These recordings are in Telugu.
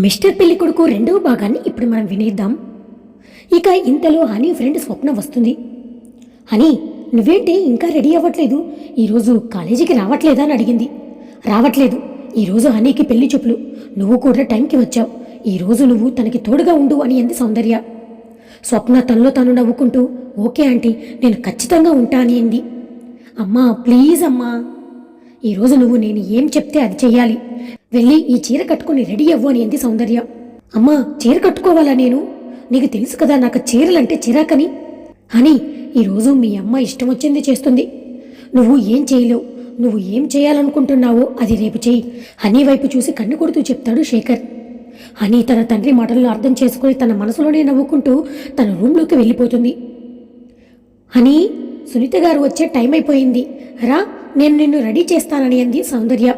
మిస్టర్ పెళ్ళి కొడుకు రెండవ భాగాన్ని ఇప్పుడు మనం వినేద్దాం. ఇక ఇంతలో హనీ ఫ్రెండ్ స్వప్న వస్తుంది. హనీ నువ్వేంటి ఇంకా రెడీ అవ్వట్లేదు? ఈరోజు కాలేజీకి రావట్లేదా అని అడిగింది. రావట్లేదు. ఈరోజు హనీకి పెళ్ళి చూపులు. నువ్వు కూడా టైంకి వచ్చావు. ఈరోజు నువ్వు తనకి తోడుగా ఉండు అని అంది సౌందర్య. స్వప్న తనలో తను నవ్వుకుంటూ ఓకే ఆంటీ నేను ఖచ్చితంగా ఉంటా అని అంది. అమ్మా ప్లీజ్ అమ్మా. ఈరోజు నువ్వు నేను ఏం చెప్తే అది చెయ్యాలి. వెళ్ళి ఈ చీర కట్టుకుని రెడీ అవ్వు అని అంది సౌందర్య. అమ్మా చీర కట్టుకోవాలా నేను? నీకు తెలుసు కదా నాకు చీరలంటే చిరాకని? అని ఈరోజు మీ అమ్మ ఇష్టం వచ్చింది చేస్తుంది. నువ్వు ఏం చేయలేవు. నువ్వు ఏం చేయాలనుకుంటున్నావో అది రేపు చెయ్యి హనీ వైపు చూసి కన్ను కొడుతూ చెప్తాడు శేఖర్. హనీ తన తండ్రి మాటలను అర్థం చేసుకుని తన మనసులోనే నవ్వుకుంటూ తన రూమ్లోకి వెళ్ళిపోతుంది. హనీ సునీత గారు వచ్చే టైం అయిపోయింది. రా నేను నిన్ను రెడీ చేస్తానని అంది సౌందర్య.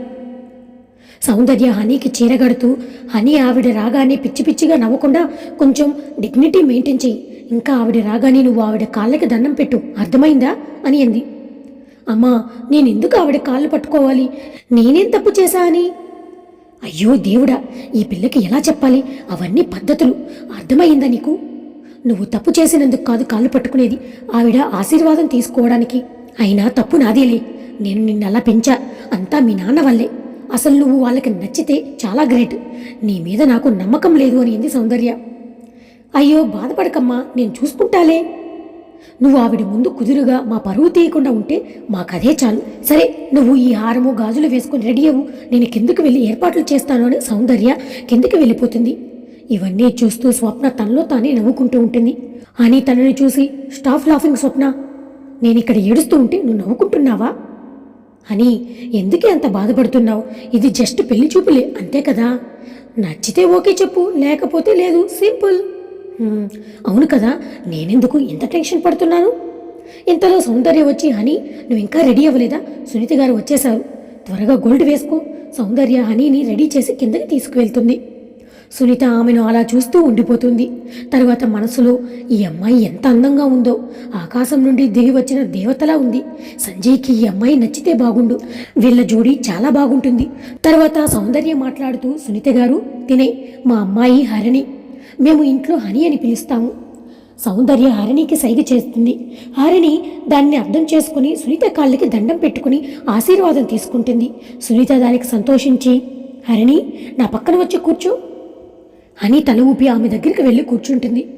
సౌందర్య హనీకి చీరగడుతూ హనీ ఆవిడ రాగానే పిచ్చి పిచ్చిగా నవ్వకుండా కొంచెం డిగ్నిటీ మెయింటైన్ చెయ్యి. ఇంకా ఆవిడ రాగానే నువ్వు ఆవిడ కాళ్ళకి దండం పెట్టు. అర్థమైందా? అని అంది. అమ్మా నేనెందుకు ఆవిడ కాళ్ళు పట్టుకోవాలి? నేనేం తప్పు చేశా అని? అయ్యో దేవుడా ఈ పిల్లకి ఎలా చెప్పాలి? అవన్నీ పద్ధతులు. అర్థమైందా నీకు? నువ్వు తప్పు చేసినందుకు కాదు కాళ్ళు పట్టుకునేది. ఆవిడ ఆశీర్వాదం తీసుకోవడానికి. అయినా తప్పు నాదేలే. నేను నిన్ను అలా పెంచా. అంతా మీ నాన్న వల్లే. అసలు నువ్వు వాళ్ళకి నచ్చితే చాలా గ్రేట్. నీ మీద నాకు నమ్మకం లేదు అని అంది సౌందర్య. అయ్యో బాధపడకమ్మా నేను చూసుకుంటాలే. నువ్వు ఆవిడ ముందు కుదురుగా మా పరువు తీయకుండా ఉంటే మాకదే చాలు. సరే నువ్వు ఈ హారము గాజులు వేసుకొని రెడీ అవ్వు. నేను కిందకు వెళ్ళి ఏర్పాట్లు చేస్తాను అని సౌందర్య కిందకి వెళ్ళిపోతుంది. ఇవన్నీ చూస్తూ స్వప్న తనలో తానే నవ్వుకుంటూ ఉంటుంది. అని తనని చూసి స్టాఫ్ లాఫింగ్ స్వప్న నేను ఇక్కడ ఏడుస్తూ ఉంటే నువ్వు నవ్వుకుంటున్నావా? అని ఎందుకే అంత బాధపడుతున్నావు? ఇది జస్ట్ పెళ్ళి చూపులే అంతే కదా? నచ్చితే ఓకే చెప్పు లేకపోతే లేదు సింపుల్. అవును కదా నేనెందుకు ఇంత టెన్షన్ పడుతున్నాను? ఇంతలో సౌందర్య వచ్చి హనీ నువ్వు ఇంకా రెడీ అవ్వలేదా? సునీత గారు వచ్చేశారు. త్వరగా గోల్డ్ వేసుకో. సౌందర్య హనీని రెడీ చేసి కిందకి తీసుకువెళ్తుంది. సునీత ఆమెను అలా చూస్తూ ఉండిపోతుంది. తరువాత మనసులో ఈ అమ్మాయి ఎంత అందంగా ఉందో. ఆకాశం నుండి దిగి వచ్చిన దేవతలా ఉంది. సంజయ్కి ఈ అమ్మాయి నచ్చితే బాగుండు. వీళ్ళ జోడి చాలా బాగుంటుంది. తర్వాత సౌందర్య మాట్లాడుతూ సునీత గారు తినే మా అమ్మాయి హరిణి. మేము ఇంట్లో హని అని పిలుస్తాము. సౌందర్య హరిణికి సైగ చేస్తుంది. హరిణి దాన్ని అర్థం చేసుకుని సునీత కాళ్ళకి దండం పెట్టుకుని ఆశీర్వాదం తీసుకుంటుంది. సునీత దానికి సంతోషించి హరిణి నా పక్కన వచ్చి కూర్చో. అని తల ఊపి ఆమె దగ్గరికి వెళ్ళి కూర్చుంటుంది.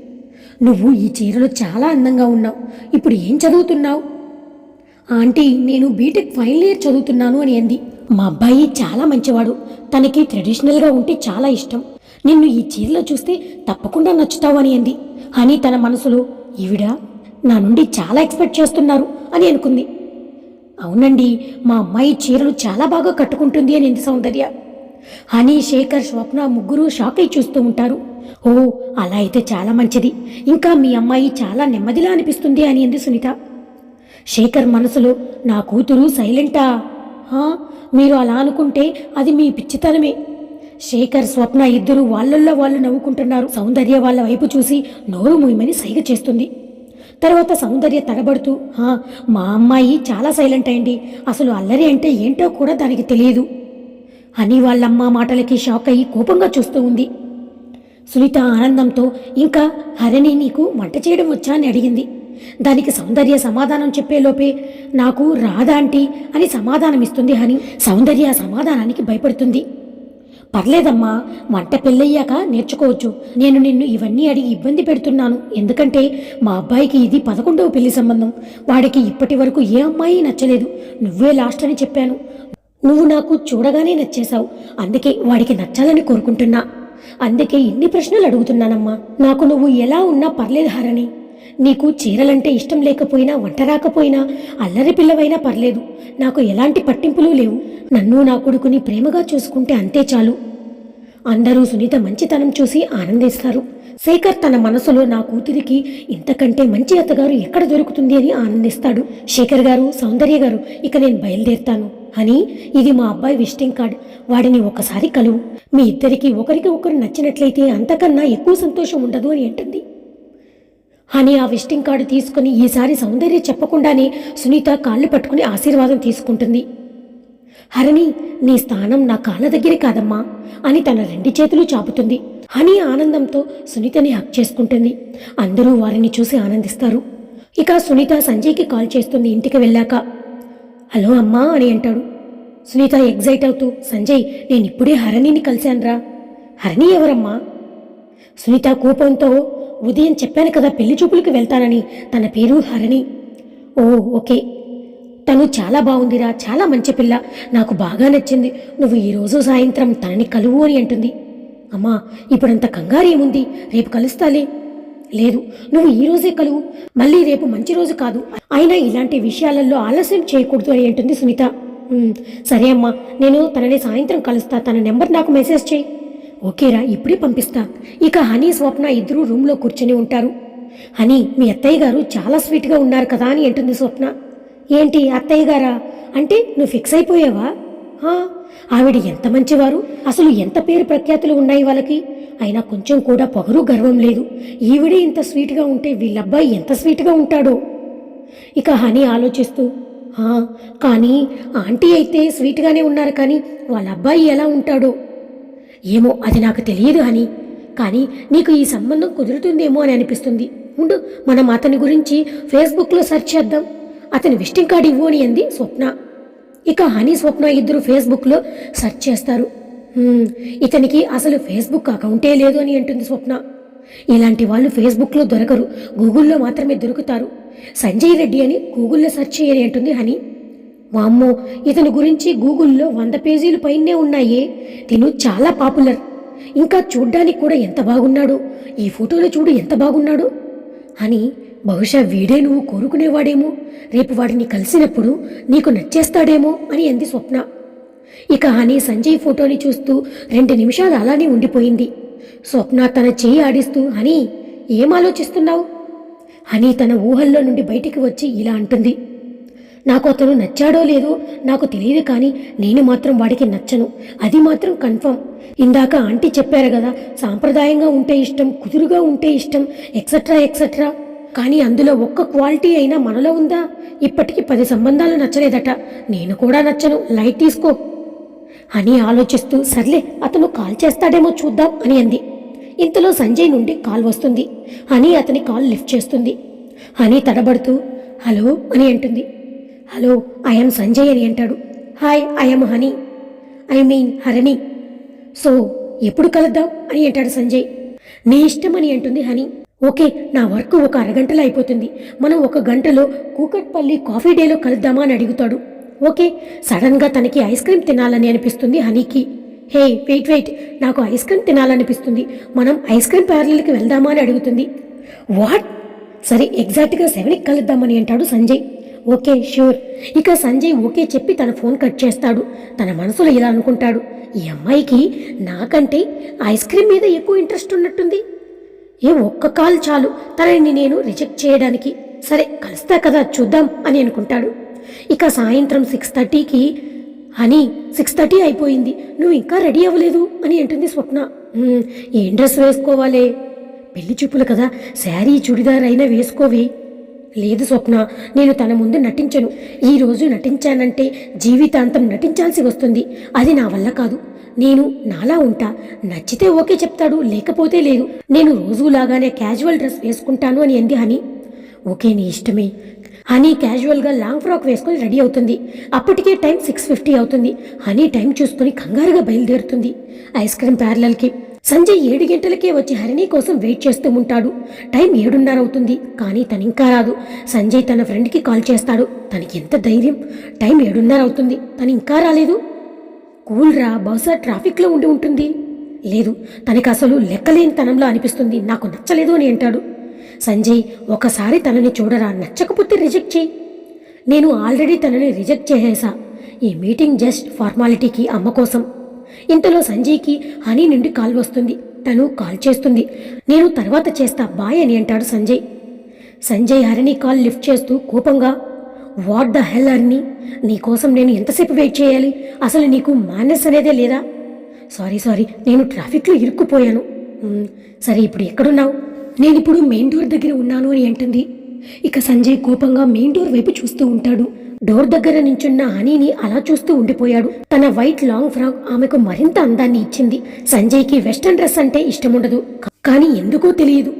నువ్వు ఈ చీరలో చాలా అందంగా ఉన్నావు. ఇప్పుడు ఏం చదువుతున్నావు? ఆంటీ నేను బీటెక్ ఫైనల్ ఇయర్ చదువుతున్నాను అని అంది. మా అబ్బాయి చాలా మంచివాడు. తనకి ట్రెడిషనల్గా ఉంటే చాలా ఇష్టం. నిన్ను ఈ చీరలో చూస్తే తప్పకుండా నచ్చుతావు అని అంది. అని తన మనసులో ఈవిడ నా నుండి చాలా ఎక్స్పెక్ట్ చేస్తున్నారు అని అనుకుంది. అవునండి మా అమ్మాయి చీరలు చాలా బాగా కట్టుకుంటుంది అని అంది సౌందర్య. హనీ శేఖర్ స్వప్న ముగ్గురు షాక్ అయి చూస్తూ ఉంటారు. ఓ అలా అయితే చాలా మంచిది. ఇంకా మీ అమ్మాయి చాలా నెమ్మదిలా అనిపిస్తుంది అని అంది సునీత. శేఖర్ మనసులో నా కూతురు సైలెంటా? మీరు అలా అనుకుంటే అది మీ పిచ్చితనమే. శేఖర్ స్వప్న ఇద్దరు వాళ్ళల్లో వాళ్ళు నవ్వుకుంటున్నారు. సౌందర్య వాళ్ళ వైపు చూసి నోరు మూయమని సైగ చేస్తుంది. తర్వాత సౌందర్య తడబడుతూ మా అమ్మాయి చాలా సైలెంట్ అయింది. అసలు అల్లరి అంటే ఏంటో కూడా దానికి తెలియదు. అని వాళ్ళమ్మ మాటలకి షాక్ అయ్యి కోపంగా చూస్తూ ఉంది. సునీత ఆనందంతో ఇంకా హరిణి నీకు వంట చేయడం వచ్చా? అని అడిగింది. దానికి సౌందర్య సమాధానం చెప్పేలోపే నాకు రాదాంటీ అని సమాధానం ఇస్తుంది హని. సౌందర్య సమాధానానికి భయపడుతుంది. పర్లేదమ్మా వంట పెళ్ళయ్యాక నేర్చుకోవచ్చు. నేను నిన్ను ఇవన్నీ అడిగి ఇబ్బంది పెడుతున్నాను. ఎందుకంటే మా అబ్బాయికి ఇది పదకొండవ పెళ్ళి సంబంధం. వాడికి ఇప్పటి వరకు ఏ అమ్మాయి నచ్చలేదు. నువ్వే లాస్ట్ అని చెప్పాను. నువ్వు నాకు చూడగానే నచ్చేశావు. అందుకే వాడికి నచ్చాలని కోరుకుంటున్నా. అందుకే ఇన్ని ప్రశ్నలు అడుగుతున్నానమ్మా. నాకు నువ్వు ఎలా ఉన్నా పర్లేదు హరణి. నీకు చీరలంటే ఇష్టం లేకపోయినా వంట రాకపోయినా అల్లరి పిల్లవైనా పర్లేదు. నాకు ఎలాంటి పట్టింపులు లేవు. నన్ను నా కొడుకుని ప్రేమగా చూసుకుంటే అంతే చాలు. అందరూ సునీత మంచితనం చూసి ఆనందిస్తారు. శేఖర్ తన మనసులో నా కూతురికి ఇంతకంటే మంచి అత్తగారు ఎక్కడ దొరుకుతుంది అని ఆనందిస్తాడు. శేఖర్ గారు సౌందర్య గారు ఇక నేను బయలుదేరుతాను. అని ఇది మా అబ్బాయి విజిటింగ్ కార్డ్. వాడిని ఒకసారి కలువు. మీ ఇద్దరికి ఒకరికి ఒకరు నచ్చినట్లయితే అంతకన్నా ఎక్కువ సంతోషం ఉండదు అని అంటుంది. అని ఆ విజిటింగ్ కార్డు తీసుకుని ఈసారి సౌందర్య చెప్పకుండానే సునీత కాళ్ళు పట్టుకుని ఆశీర్వాదం తీసుకుంటుంది. హరిణి నీ స్థానం నా కాళ్ళ దగ్గరే కాదమ్మా అని తన రెండు చేతులు చాపుతుంది. అని ఆనందంతో సునీతని హక్ చేసుకుంటుంది. అందరూ వారిని చూసి ఆనందిస్తారు. ఇక సునీత సంజయ్కి కాల్ చేస్తుంది ఇంటికి వెళ్ళాక. హలో అమ్మా అని అంటాడు. సునీత ఎగ్జైట్ అవుతూ సంజయ్ నేను ఇప్పుడే హరణిని కలిశానురా. హరణి ఎవరమ్మా? సునీత కోపంతో ఉదయం చెప్పాను కదా పెళ్ళి చూపులకు వెళ్తానని తన పేరు హరణి. ఓ ఓకే. తను చాలా బాగుందిరా చాలా మంచి పిల్ల. నాకు బాగా నచ్చింది. నువ్వు ఈరోజు సాయంత్రం తనని కలువు అని అంటుంది. అమ్మా ఇప్పుడంత కంగారు ఏముంది రేపు కలుస్తాలే. లేదు. నువ్వు ఈ రోజే కలువు. మళ్ళీ రేపు మంచి రోజు కాదు. అయినా ఇలాంటి విషయాలలో ఆలస్యం చేయకూడదు అని అంటుంది సునీత. సరే అమ్మా. నేను తనని సాయంత్రం కలుస్తా. తన నెంబర్ నాకు మెసేజ్ చేయి. ఓకేరా ఇప్పుడే పంపిస్తా. ఇక హనీ స్వప్న ఇద్దరు రూమ్లో కూర్చొని ఉంటారు. హనీ మీ అత్తయ్య గారు చాలా స్వీట్గా ఉన్నారు కదా అని అంటుంది స్వప్న. ఏంటి అత్తయ్య గారా? అంటే నువ్వు ఫిక్స్ అయిపోయావా? ఆవిడ ఎంత మంచివారు? అసలు ఎంత పేరు ప్రఖ్యాతులు ఉన్నాయి వాళ్ళకి? అయినా కొంచెం కూడా పొగరు గర్వం లేదు. ఈవిడే ఇంత స్వీట్గా ఉంటే వీళ్ళబ్బాయి ఎంత స్వీట్గా ఉంటాడో? ఇక హనీ ఆలోచిస్తూ కానీ ఆంటీ అయితే స్వీట్గానే ఉన్నారు కానీ వాళ్ళ అబ్బాయి ఎలా ఉంటాడో? ఏమో అది నాకు తెలియదు హనీ. కానీ నీకు ఈ సంబంధం కుదురుతుందేమో అని అనిపిస్తుంది. ఉండు మనం అతని గురించి ఫేస్బుక్లో సెర్చ్ చేద్దాం. అతని విజిటింగ్ కార్డు ఇవ్వు అని అంది స్వప్న. ఇక హనీ స్వప్న ఇద్దరు ఫేస్బుక్లో సెర్చ్ చేస్తారు. ఇతనికి అసలు ఫేస్బుక్ అకౌంటే లేదు అని అంటుంది స్వప్న. ఇలాంటి వాళ్ళు ఫేస్బుక్లో దొరకరు గూగుల్లో మాత్రమే దొరుకుతారు. సంజయ్ రెడ్డి అని గూగుల్లో సెర్చ్ చేయని అంటుంది హనీ. వామ్మో ఇతని గురించి గూగుల్లో వంద పేజీలు పైనే ఉన్నాయే. తిను చాలా పాపులర్. ఇంకా చూడ్డానికి కూడా ఎంత బాగున్నాడు ఈ ఫోటోలో చూడు ఎంత బాగున్నాడు. అని బహుశా వీడే నువ్వు కోరుకునేవాడేమో. రేపు వాడిని కలిసినప్పుడు నీకు నచ్చేస్తాడేమో అని అంది స్వప్న. ఇక అని సంజయ్ ఫోటోని చూస్తూ రెండు నిమిషాలు అలానే ఉండిపోయింది. స్వప్న తన చెయ్యి ఆడిస్తూ హనీ ఏం ఆలోచిస్తున్నావు? హనీ తన ఊహల్లో నుండి బయటికి వచ్చి ఇలా అంటుంది. నాకు అతను నచ్చాడో లేదో నాకు తెలియదు కానీ నేను మాత్రం వాడికి నచ్చను. అది మాత్రం కన్ఫర్మ్. ఇందాక ఆంటీ చెప్పారు కదా సాంప్రదాయంగా ఉంటే ఇష్టం కుదురుగా ఉంటే ఇష్టం ఎక్సెట్రా ఎక్సెట్రా. కానీ అందులో ఒక్క క్వాలిటీ అయినా మనలో ఉందా? ఇప్పటికీ పది సంబంధాలు నచ్చలేదట. నేను కూడా నచ్చను. లైట్ తీసుకో. అని ఆలోచిస్తూ సర్లే అతను కాల్ చేస్తాడేమో చూద్దాం అని అంది. ఇంతలో సంజయ్ నుండి కాల్ వస్తుంది. అని అతని కాల్ లిఫ్ట్ చేస్తుంది. అని తడబడుతూ హలో అని అంటుంది. హలో ఐఎమ్ సంజయ్ అని అంటాడు. Hi I'm honey. I mean Harani. So ఎప్పుడు కలుద్దాం? అని అంటాడు సంజయ్. నీ ఇష్టం అని అంటుంది హనీ. ఓకే నా వర్క్ ఒక అరగంటలో అయిపోతుంది. మనం ఒక గంటలో కూకట్పల్లి కాఫీ డేలో కలుద్దామా అని అడుగుతాడు. ఓకే సడన్గా తనకి ఐస్ క్రీమ్ తినాలని అనిపిస్తుంది హనీకి. హే వెయిట్ వెయిట్ నాకు ఐస్ క్రీమ్ తినాలనిపిస్తుంది. మనం ఐస్ క్రీమ్ పార్లర్కి వెళ్దామా అని అడుగుతుంది. వాట్? సరే ఎగ్జాక్ట్గా సెవెన్కి కలుద్దామని అంటాడు సంజయ్. ఓకే ష్యూర్ ఇక సంజయ్ ఓకే చెప్పి తన ఫోన్ కట్ చేస్తాడు. తన మనసులో ఇలా అనుకుంటాడు. ఈ అమ్మాయికి నాకంటే ఐస్ క్రీమ్ మీద ఎక్కువ ఇంట్రెస్ట్ ఉన్నట్టుంది. ఏ ఒక్క కాల్ చాలు. తనని నేను రిజెక్ట్ చేయడానికి. సరే కలుస్తా కదా చూద్దాం అని అనుకుంటాడు. ఇక సాయంత్రం సిక్స్ థర్టీకి. అని సిక్స్ థర్టీ అయిపోయింది. నువ్వు ఇంకా రెడీ అవ్వలేదు అని అంటుంది స్వప్న. ఏం డ్రెస్ వేసుకోవాలే? పెళ్ళి చూపులు కదా శారీ చుడిదార్ అయినా వేసుకోవే. లేదు స్వప్న నేను తన ముందు నటించను. ఈ రోజు నటించానంటే జీవితాంతం నటించాల్సి వస్తుంది. అది నా వల్ల కాదు. నేను నాలా ఉంటా. నచ్చితే ఓకే చెప్తాడు లేకపోతే లేదు. నేను రోజులాగానే క్యాజువల్ డ్రెస్ వేసుకుంటాను అని అంది హనీ. ఓకే నీ ఇష్టమే. హనీ క్యాజువల్గా లాంగ్ ఫ్రాక్ వేసుకొని రెడీ అవుతుంది. అప్పటికే టైం సిక్స్ ఫిఫ్టీ అవుతుంది. హనీ టైం చూసుకొని కంగారుగా బయలుదేరుతుంది. ఐస్ క్రీమ్ పార్లర్కి సంజయ్ ఏడు గంటలకే వచ్చి హరిణి కోసం వెయిట్ చేస్తూ ఉంటాడు. టైం ఏడున్నర అవుతుంది. కానీ తను ఇంకా రాదు. సంజయ్ తన ఫ్రెండ్కి కాల్ చేస్తాడు. తనకి ఎంత ధైర్యం. టైం ఏడున్నర అవుతుంది. తను ఇంకా రాలేదు. కూల్ రా. బహుశా ట్రాఫిక్లో ఉండి ఉంటుంది. లేదు. తనకి అసలు లెక్కలేని తనంలో అనిపిస్తుంది. నాకు నచ్చలేదు అని అంటాడు. సంజయ్ ఒకసారి తనని చూడరా నచ్చకపోతే రిజెక్ట్ చేయి. నేను ఆల్రెడీ తనని రిజెక్ట్ చేసేసా. ఈ మీటింగ్ జస్ట్ ఫార్మాలిటీకి అమ్మ కోసం. ఇంతలో సంజయ్కి హనీ నుండి కాల్ వస్తుంది. తను కాల్ చేస్తుంది. నేను తర్వాత చేస్తా బాయ్ అని అంటాడు సంజయ్. సంజయ్ హరిని కాల్ లిఫ్ట్ చేస్తూ కోపంగా వాట్ ద హెల్ హరిని? నీకోసం నేను ఎంతసేపు వెయిట్ చేయాలి? అసలు నీకు మేనర్స్ అనేదే లేదా? సారీ సారీ నేను ట్రాఫిక్లో ఇరుక్కుపోయాను. సరే ఇప్పుడు ఎక్కడున్నావు? నేను ఇప్పుడు మెయిన్ డోర్ దగ్గర ఉన్నాను అని అంటుంది. ఇక సంజయ్ కోపంగా మెయిన్ డోర్ వైపు చూస్తూ ఉంటాడు. డోర్ దగ్గర నించున్న హనీని అలా చూస్తూ ఉండిపోయాడు. తన వైట్ లాంగ్ ఫ్రాక్ ఆమెకు మరింత అందాన్ని ఇచ్చింది. సంజయ్కి వెస్ట్రన్ డ్రెస్ అంటే ఇష్టముండదు. కానీ ఎందుకో తెలియదు.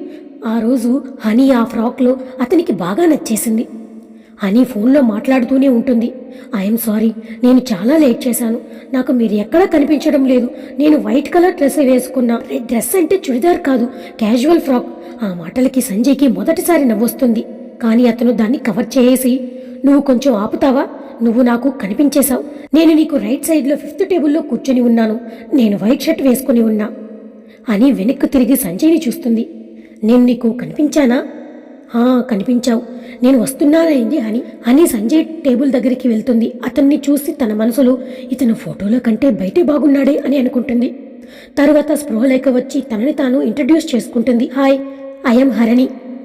ఆ రోజు హనీ ఆ ఫ్రాక్లో అతనికి బాగా నచ్చేసింది. హనీ ఫోన్లో మాట్లాడుతూనే ఉంటుంది. ఐఎమ్ సారీ నేను చాలా లేట్ చేశాను. నాకు మీరు ఎక్కడా కనిపించడం లేదు. నేను వైట్ కలర్ డ్రెస్ వేసుకున్నా. రెడ్ డ్రెస్ అంటే చుడిదార్ కాదు క్యాజువల్ ఫ్రాక్. ఆ మాటలకి సంజయ్కి మొదటిసారి నవ్వొస్తుంది. కానీ అతను దాన్ని కవర్ చేసి నువ్వు కొంచెం ఆపుతావా? నువ్వు నాకు కనిపించేశావు. నేను నీకు రైట్ సైడ్లో ఫిఫ్త్ టేబుల్లో కూర్చొని ఉన్నాను. నేను వైట్ షర్ట్ వేసుకుని ఉన్నా. అని వెనక్కు తిరిగి సంజయ్ని చూస్తుంది. నేను నీకు కనిపించానా? "ఆ, కనిపించావు. నేను వస్తున్నానైంది అని అని సంజయ్ టేబుల్ దగ్గరికి వెళ్తుంది. అతన్ని చూసి తన మనసులో ఇతను ఫోటోలో కంటే బయటే బాగున్నాడే అని అనుకుంటుంది. తరువాత స్పృహ లేక వచ్చి తనని తాను ఇంట్రడ్యూస్ చేసుకుంటుంది. Hi I'm Harani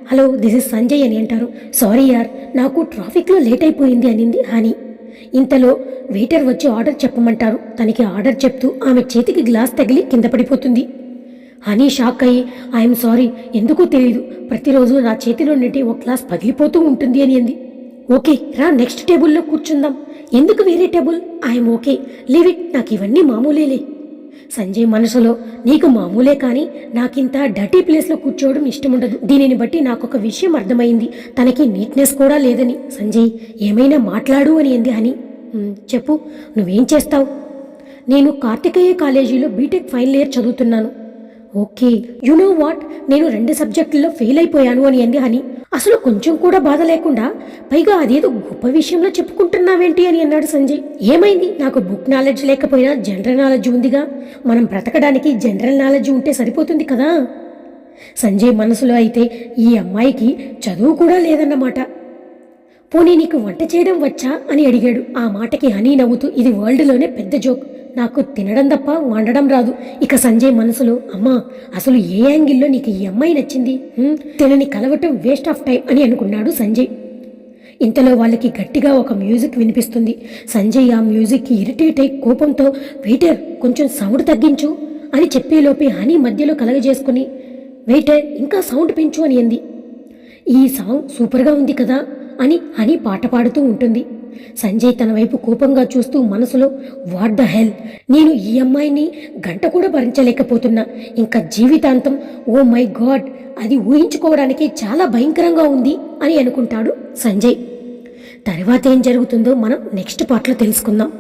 hello this is Sanjay అని అంటారు. సారీ యార్ నాకు ట్రాఫిక్లో లేట్ అయిపోయింది అనింది హనీ ఇంతలో వెయిటర్ వచ్చి ఆర్డర్ చెప్పమంటారు. తనకి ఆర్డర్ చెప్తూ ఆమె చేతికి గ్లాస్ తగిలి కింద పడిపోతుంది. హనీ షాక్ అయ్యి ఐఎమ్ సారీ ఎందుకో తెలియదు ప్రతిరోజు నా చేతిలో నుండి ఒక గ్లాస్ పగిలిపోతూ ఉంటుంది అని అంది. ఓకే రా నెక్స్ట్ టేబుల్లో కూర్చుందాం. ఎందుకు వేరే table I'm okay leave it నాకు ఇవన్నీ మామూలేలే. సంజయ్ మనసులో నీకు మామూలే కానీ నాకింత డర్టీ ప్లేస్లో కూర్చోవడం ఇష్టముండదు. దీనిని బట్టి నాకు ఒక విషయం అర్థమైంది. తనకి నీట్నెస్ కూడా లేదని. సంజయ్ ఏమైనా మాట్లాడు అని అంది హని. చెప్పు. నువ్వేం చేస్తావు? నేను కార్తికేయ కాలేజీలో బీటెక్ ఫైనల్ ఇయర్ చదువుతున్నాను. ఓకే. You know what? నేను రెండు సబ్జెక్టుల్లో ఫెయిల్ అయిపోయాను అని అంది హని. అసలు కొంచెం కూడా బాధ లేకుండా పైగా అదేదో గొప్ప విషయంలో చెప్పుకుంటున్నావేంటి అని అన్నాడు సంజయ్. ఏమైంది? నాకు బుక్ నాలెడ్జ్ లేకపోయినా జనరల్ నాలెడ్జ్ ఉందిగా? మనం బ్రతకడానికి జనరల్ నాలెడ్జ్ ఉంటే సరిపోతుంది కదా? సంజయ్ మనసులో అయితే ఈ అమ్మాయికి చదువు కూడా లేదన్నమాట. పోనీ నీకు వంట చేయడం వచ్చా అని అడిగాడు. ఆ మాటకి హనీ నవ్వుతూ ఇది వరల్డ్లోనే పెద్ద జోక్. నాకు తినడం తప్ప వండడం రాదు. ఇక సంజయ్ మనసులో అమ్మా అసలు ఏ యాంగిల్లో నీకు ఈ అమ్మాయి నచ్చింది? తినని కలవటం వేస్ట్ ఆఫ్ టైం అని అనుకున్నాడు సంజయ్. ఇంతలో వాళ్ళకి గట్టిగా ఒక మ్యూజిక్ వినిపిస్తుంది. సంజయ్ ఆ మ్యూజిక్కి ఇరిటేట్ అయి కోపంతో వెయిటర్ కొంచెం సౌండ్ తగ్గించు అని చెప్పేలోపే హనీ మధ్యలో కలగజేసుకుని వెయిటర్ ఇంకా సౌండ్ పెంచు అని అంది. ఈ సాంగ్ సూపర్గా ఉంది కదా అని హనీ పాట పాడుతూ ఉంటుంది. సంజయ్ తన వైపు కోపంగా చూస్తూ మనసులో వాట్ ద హెల్? నేను ఈ అమ్మాయిని గంట కూడా భరించలేకపోతున్నా. ఇంకా జీవితాంతం ఓ మై గాడ్ అది ఊహించుకోవడానికి చాలా భయంకరంగా ఉంది అని అనుకుంటాడు సంజయ్. తర్వాత ఏం జరుగుతుందో మనం నెక్స్ట్ పార్ట్లో తెలుసుకుందాం.